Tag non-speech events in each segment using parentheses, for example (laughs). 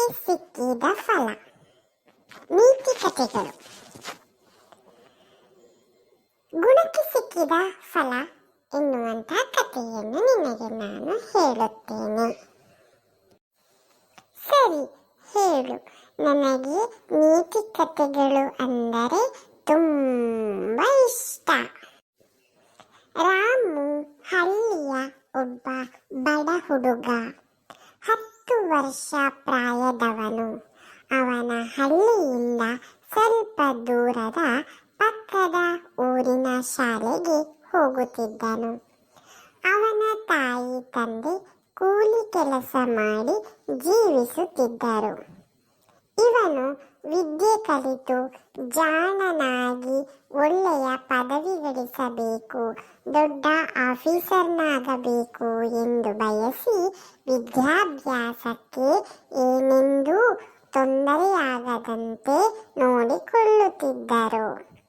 ಗುಣಕ್ಕೆ ಸಿಕ್ಕಿದ ಫಲ. ನೀತಿ ಕಥೆಗಳು. ಗುಣಕ್ಕೆ ಸಿಕ್ಕಿದ ಫಲ ಎನ್ನುವಂತಹ ಕಥೆಯನ್ನು ನಿಮಗೆ ನಾನು ಹೇಳುತ್ತೇನೆ. ಸರಿ, ಹೇಳು. ನನಗೆ ನೀತಿ ಕಥೆಗಳು ಅಂದರೆ ತುಂಬ ಇಷ್ಟ. ರಾಮು ಹಳ್ಳಿಯ ಒಬ್ಬ ಬಡ ಹುಡುಗ ಹತ್ತು ವರ್ಷ ಪ್ರಾಯದವನು ಶಾಲೆಗೆ ಹೋಗುತ್ತಿದ್ದನು. ಅವನ ತಾಯಿ ತಂದೆ ಕೂಲಿ ಕೆಲಸ ಮಾಡಿ ಜೀವಿಸುತ್ತಿದ್ದರು. ಇವನು ವಿದ್ಯೆ ಕಲಿತು ಜಾಣನಾಗಿ ಒಳ್ಳೆಯ ಪದವಿ ಗಳಿಸಬೇಕು, ದೊಡ್ಡ ಆಫೀಸರ್ನಾಗಬೇಕು ಎಂದು ಬಯಸಿ ವಿದ್ಯಾಭ್ಯಾಸಕ್ಕೆ ಏನೆಂದೂ ತೊಂದರೆಯಾಗದಂತೆ ನೋಡಿಕೊಳ್ಳುತ್ತಿದ್ದರು.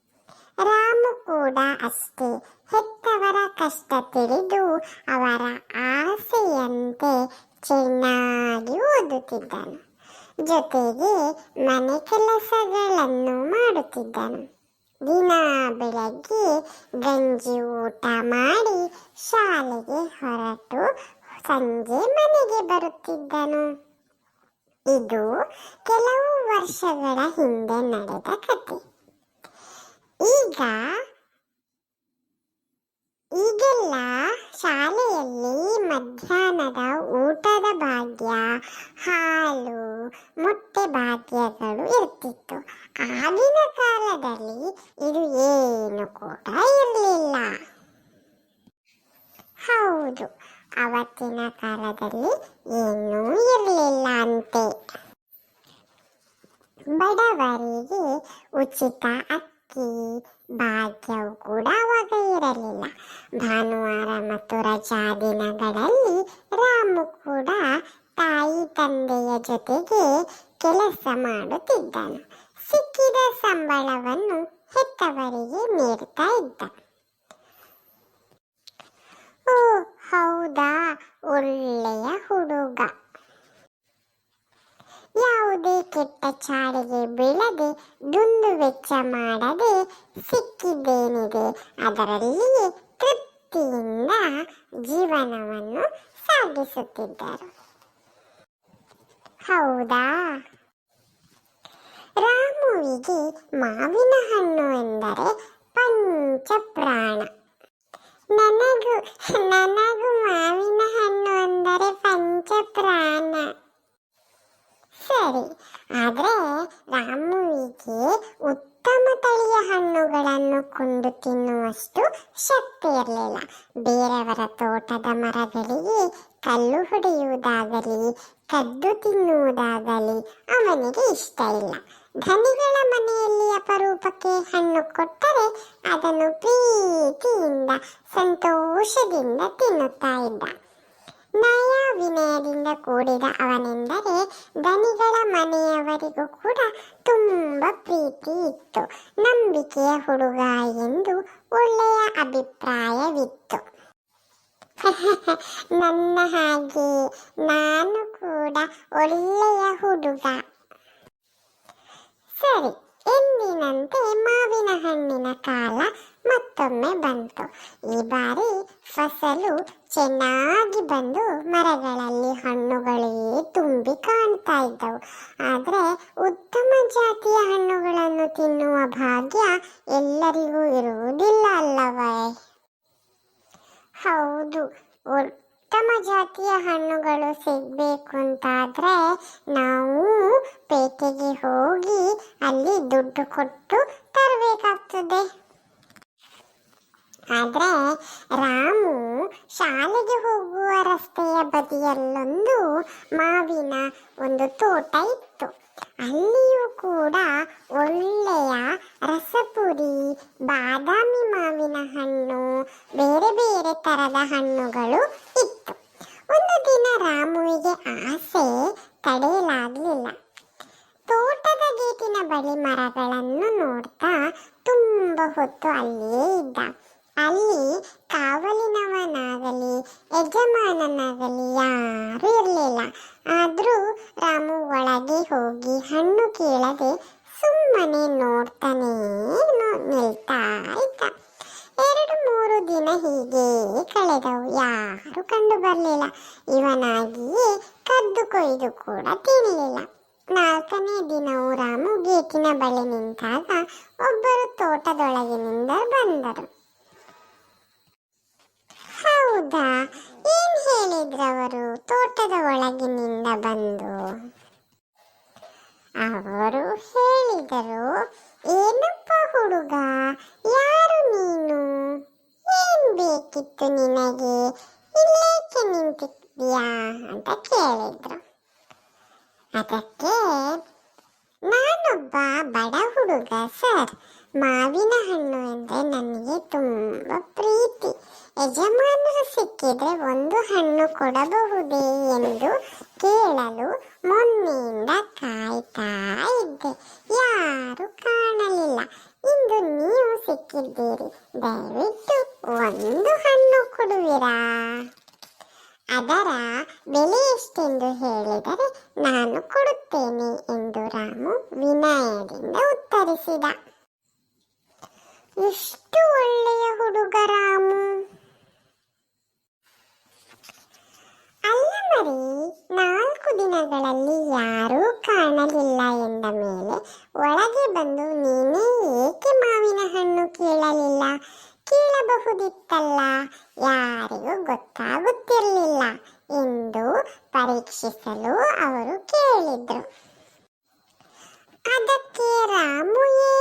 ರಾಮು ಕೂಡ ಅಷ್ಟೇ. ಹೆತ್ತವರ ಕಷ್ಟ ತಿಳಿದು ಅವರ ಆಸೆಯಂತೆ ಚೆನ್ನಾಗಿ ಓದುತ್ತಿದ್ದನು. ಜೊತೆಗೆ ಮನೆ ಕೆಲಸಗಳನ್ನು ಮಾಡುತ್ತಿದ್ದನು. ದಿನ ಬೆಳಗ್ಗೆ ಗಂಜಿ ಊಟ ಮಾಡಿ ಶಾಲೆಗೆ ಹೊರಟು ಸಂಜೆ ಮನೆಗೆ ಬರುತ್ತಿದ್ದನು. ಇದು ಕೆಲವು ವರ್ಷಗಳ ಹಿಂದೆ ನಡೆದ ಕತೆ. ಈಗ ಈಗೆಲ್ಲ ಶಾಲೆಯಲ್ಲಿ ಮಧ್ಯಾಹ್ನದ ಊಟದ ಭಾಗ್ಯ, ಹಾಲು, ಮೊಟ್ಟೆ ಭಾಗ್ಯಗಳು ಇರ್ತಿತ್ತು. ಆಗಿನ ಕಾಲದಲ್ಲಿ ಇದು ಏನು ಕೂಡ ಇರಲಿಲ್ಲ. ಹೌದು, ಅವತ್ತಿನ ಕಾಲದಲ್ಲಿ ಏನೂ ಇರಲಿಲ್ಲ ಅಂತೆ. ಬಡವರಿಗೆ ಉಚಿತ ಅಕ್ಕಿ ಭಾಗ್ಯವು ಕೂಡ ಅವಾಗ ಇರಲಿಲ್ಲ ಭಾನುವಾರ ಮತ್ತು ರಜಾ ದಿನಗಳಲ್ಲಿ ರಾಮು ಕೂಡ ತಾಯಿ ತಂದೆಯ ಜೊತೆಗೆ ಕೆಲಸ ಮಾಡುತ್ತಿದ್ದನು. ಸಿಕ್ಕಿದ ಸಂಬಳವನ್ನು ಹೆತ್ತವರಿಗೆ ನೀಡ್ತಾ ಇದ್ದ ಓ ಹೌದಾ, ಒಳ್ಳೆಯ ಹುಡುಗ. ಯಾವುದೇ ಕೆಟ್ಟ ಚಾಳಿಗೆ ಬೀಳದೆ ದುಂದು ವೆಚ್ಚ ಮಾಡದೆ ಸಿಕ್ಕಿದ್ದೇನಿದೆ, ಅದರಲ್ಲಿಯೇ ತೃಪ್ತಿಯಿಂದ ಜೀವನವನ್ನು ಸಾಗಿಸುತ್ತಿದ್ದರು. ಹೌದಾ? ರಾಮುವಿಗೆ ಮಾವಿನ ಹಣ್ಣು ಎಂದರೆ ಪಂಚಪ್ರಾಣ. ನನಗೂ ನನಗೂ ಮಾವಿನ ಹಣ್ಣು ಅಂದರೆ ಪಂಚಪ್ರಾಣ. ಸರಿ. ಆದರೆ ರಾಮುವಿಗೆ ಉತ್ತಮ ತಳಿಯ ಹಣ್ಣುಗಳನ್ನು ಕೊಂಡು ತಿನ್ನುವಷ್ಟು ಶಕ್ತಿ ಇರಲಿಲ್ಲ. ಬೇರೆಯವರ ತೋಟದ ಮರಗಳಿಗೆ ಕಲ್ಲು ಹೊಡೆಯುವುದಾಗಲಿ, ಕದ್ದು ತಿನ್ನುವುದಾಗಲಿ ಅವನಿಗೆ ಇಷ್ಟ ಇಲ್ಲ. ಧನಿಗಳ ಮನೆಯಲ್ಲಿ ಅಪರೂಪಕ್ಕೆ ಹಣ್ಣು ಕೊಟ್ಟರೆ ಅದನ್ನು ಪ್ರೀತಿಯಿಂದ, ಸಂತೋಷದಿಂದ ತಿನ್ನುತ್ತಾ ಇದ್ದ. ನಯ ವಿನಯದಿಂದ ಕೂಡಿದ ಅವನೆಂದರೆ ದನಿಗಳ ಮನೆಯವರಿಗೂ ಕೂಡ ತುಂಬ ಪ್ರೀತಿ ಇತ್ತು. ನಂಬಿಕೆಯ ಹುಡುಗ ಎಂದು ಒಳ್ಳೆಯ ಅಭಿಪ್ರಾಯವಿತ್ತು. (laughs) ನನ್ನ ಹಾಗೆ ನಾನು ಕೂಡ ಒಳ್ಳೆಯ ಹುಡುಗ. ಸರಿ, ಎಂದಿನಂತೆ ಮಾವಿನ ಹಣ್ಣಿನ ಕಾಲ ಮತ್ತೊಮ್ಮೆ ಬಂತು. ಈ ಬಾರಿ ಫಸಲು ಚೆನ್ನಾಗಿ ಬಂದು ಮರಗಳಲ್ಲಿ ಹಣ್ಣುಗಳೇ ತುಂಬಿ ಕಾಣ್ತಾ ಇದ್ದವು. ಆದರೆ ಉತ್ತಮ ಜಾತಿಯ ಹಣ್ಣುಗಳನ್ನು ತಿನ್ನುವ ಭಾಗ್ಯ ಎಲ್ಲರಿಗೂ ಇರುವುದಿಲ್ಲ ಅಲ್ಲವೇ? ಹೌದು, ಉತ್ತಮ ಜಾತಿಯ ಹಣ್ಣುಗಳು ಸಿಗಬೇಕು ಅಂತಾದರೆ ನಾವು ಪೇಟೆಗೆ ಹೋಗಿ ಅಲ್ಲಿ ದುಡ್ಡು ಕೊಟ್ಟು ತರಬೇಕಾಗ್ತದೆ. ಆದ್ರೆ ರಾಮು ಶಾಲೆಗೆ ಹೋಗುವ ರಸ್ತೆಯ ಬದಿಯಲ್ಲೊಂದು ಮಾವಿನ ಒಂದು ತೋಟ ಇತ್ತು. ಅಲ್ಲಿಯೂ ಕೂಡ ಒಳ್ಳೆಯ ರಸಪುರಿ, ಬಾದಾಮಿ ಮಾವಿನ ಹಣ್ಣು, ಬೇರೆ ಬೇರೆ ತರದ ಹಣ್ಣುಗಳು ಇತ್ತು ಒಂದು ದಿನ ರಾಮುವಿಗೆ ಆಸೆ ತಡೆಯಲಾಗಲಿಲ್ಲ ತೋಟದ ಗೇಟಿನ ಬಳಿ ಮರಗಳನ್ನು ನೋಡ್ತಾ ತುಂಬ ಹೊತ್ತು ಅಲ್ಲಿಯೇ ಇದ್ದ ಅಲ್ಲಿ ಕಾವಲಿನವನಾಗಲಿ ಯಜಮಾನನಾಗಲಿ ಯಾರೂ ಇರಲಿಲ್ಲ ಆದ್ರೂ ರಾಮು ಒಳಗೆ ಹೋಗಿ ಹಣ್ಣು ಕೇಳದೆ ಸುಮ್ಮನೆ ನೋಡ್ತಾನೇ ನೋ- ನಿಲ್ತಾ ಎರಡು ಮೂರು ದಿನ ಹೀಗೆ ಕಳೆದವು. ಯಾರು ಕಂಡು ಬರಲಿಲ್ಲ. ಇವನಾಗಿಯೇ ಕದ್ದು ಕೊಯ್ದು ಕೂಡ ತಿನ್ನಲಿಲ್ಲ ನಾಲ್ಕನೇ ದಿನವೂ ರಾಮು ಗೇಟಿನ ಬಳಿ ನಿಂತಾಗ ಒಬ್ಬರು ತೋಟದೊಳಗಿನಿಂದ ಬಂದರು. ಹೌದಾ? ಏನ್ ಹೇಳಿದ್ರವರು? ತೋಟದ ಒಳಗಿನಿಂದ ಬಂದು? ಅವರು ಹೇಳಿದರು ಬೇಕಿತ್ತು ನಿನಗೆ? ಇಲ್ಲೇಕೆ ನಿಂತಿದ್ಯಾ ಅಂತ ಕೇಳಿದ್ರು. ಅದಕ್ಕೆ ನಾನೊಬ್ಬ ಬಡ ಹುಡುಗ ಸರ್. ಮಾವಿನ ಹಣ್ಣು ಎಂದರೆ ನನಗೆ ತುಂಬ ಪ್ರೀತಿ. ಯಜಮಾನರು ಸಿಕ್ಕಿದ್ರೆ ಒಂದು ಹಣ್ಣು ಕೊಡಬಹುದೇ ಎಂದು ಕೇಳಲು ಮೊನ್ನೆಯಿಂದ ಕಾಯ್ತಾ ಇದ್ದೆ. ಯಾರು ಕಾಣಲಿಲ್ಲ. ಇಂದು ನೀವು ಸಿಕ್ಕಿದ್ದೀರಿ. ದಯವಿಟ್ಟು ಒಂದು ಹಣ್ಣು ಕೊಡುವಿರಾ? ಅದರ ಬೆಲೆ ಎಷ್ಟೆಂದು ಹೇಳಿದರೆ ನಾನು ಕೊಡುತ್ತೇನೆ ಎಂದು ರಾಮು ವಿನಯದಿಂದ ಉತ್ತರಿಸಿದ. ಎಷ್ಟು ಒಳ್ಳೆಯ ಹುಡುಗ ರಾಮು. ಅಲ್ಲ ಮರಿ, ನಾಲ್ಕು ದಿನಗಳಲ್ಲಿ ಯಾರೂ ಕಾಣಲಿಲ್ಲ ಎಂದ ಮೇಲೆ ಒಳಗೆ ಬಂದು ನೀನೇ ಕೀಳಬಹುದಿತ್ತಲ್ಲ